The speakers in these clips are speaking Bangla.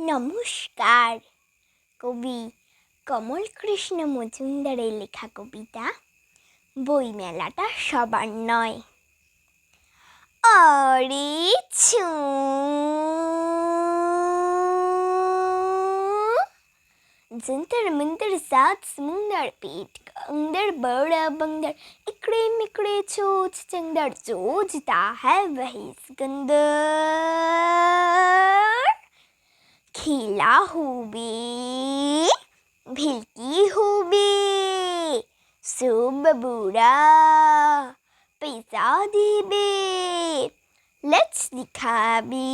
নমস্কার কবি কমল কৃষ্ণ মজুমদারের লেখা কবিতা বইমেলাটা সবার নয় অরে ছু जंतर मंतर सात समुंदर पेट का अंदर बड़ा बंदर इकड़े मिकड़े चोच चंदर चोचता है वही सिकंदर খেলা হবে, ভিলকি হবে সুবাবুরা পয়সা দেবে লেজ দেখাবে,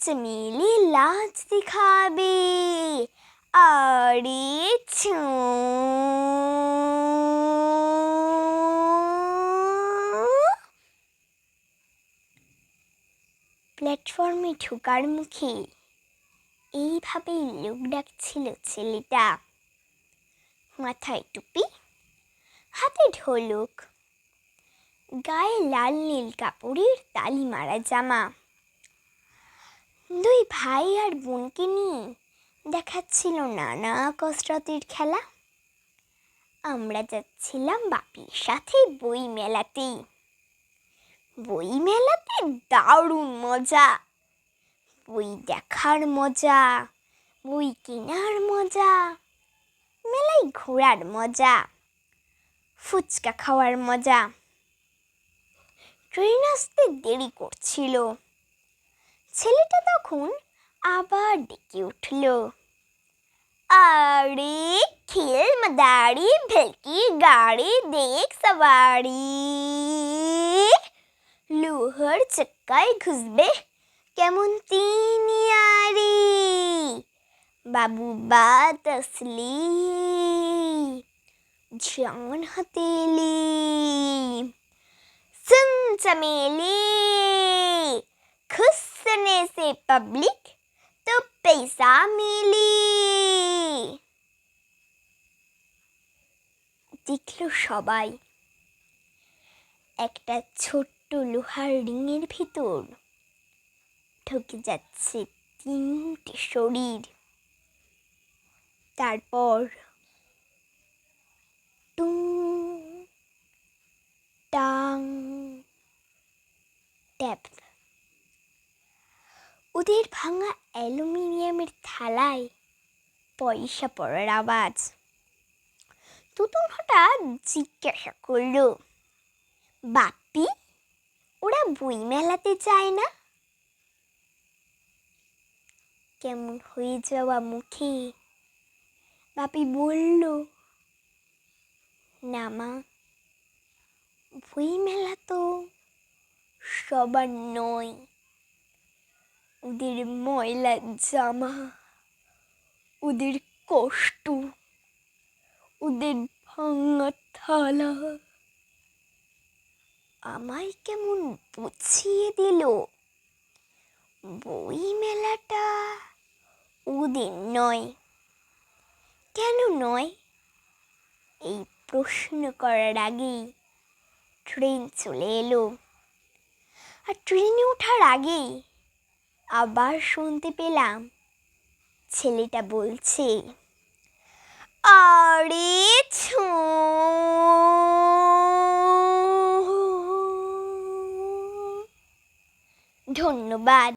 চমেলি লাজ দেখাবে আরে ছু। প্ল্যাটফর্মে ঢোকার মুখে এইভাবেই লোক ডাকছিল ছেলেটা। মাথায় টুপি, হাতে ঢোলক, গায়ে লাল নীল কাপড়ের তালি মারা জামা। দুই ভাই আর বোনকে নিয়ে দেখাচ্ছিল নানা কসরতের খেলা। আমরা যাচ্ছিলাম বাপির সাথে বই মেলাতে বই মেলাতে দারুণ মজা! বই দেখার মজা বই কেনার মজা মেলায় ঘোরার মজা, ফুচকা খাওয়ার মজা। ট্রেন আসতে দেরি করছিল। ছেলেটা তখন আবার ডেকে উঠল। আরে, খেল মদারি, ভেলকি গাড়ি দেখ সবারি। লোহার চক্কায় ঘুষবে কেমন তিনিয়ারি বাবু বাত আসলি জান হতেলি सुन चमेली खुसने से पब्लिक তো পয়সা মিলি দেখল সবাই একটা ছোট্ট লোহার রিংয়ের ভিতর ঢুকে যাচ্ছে। তিনটে শরীর। তারপর টুং টাং ওদের ভাঙা অ্যালুমিনিয়ামের থালায় পয়সা পড়ার আওয়াজ। তুতুন হঠাৎ জিজ্ঞাসা করল বাপি ওরা বই মেলাতে যায় না? কেমন হয়ে যাওয়া মুখে? বাপি বলল, না মা বই মেলা তো সবার নয়। ওদের ময়লা জামা, ওদের কষ্ট, ওদের ভাঙা থালা আমায় কেমন বুঝিয়ে দিল? বই মেলাটা ওদের নয়। কেন নয়? এই প্রশ্ন করার আগেই ট্রেন চলে এলো। আর ট্রেনে ওঠার আগেই আবার শুনতে পেলাম ছেলেটা বলছে, আরে ছু ধন্যবাদ।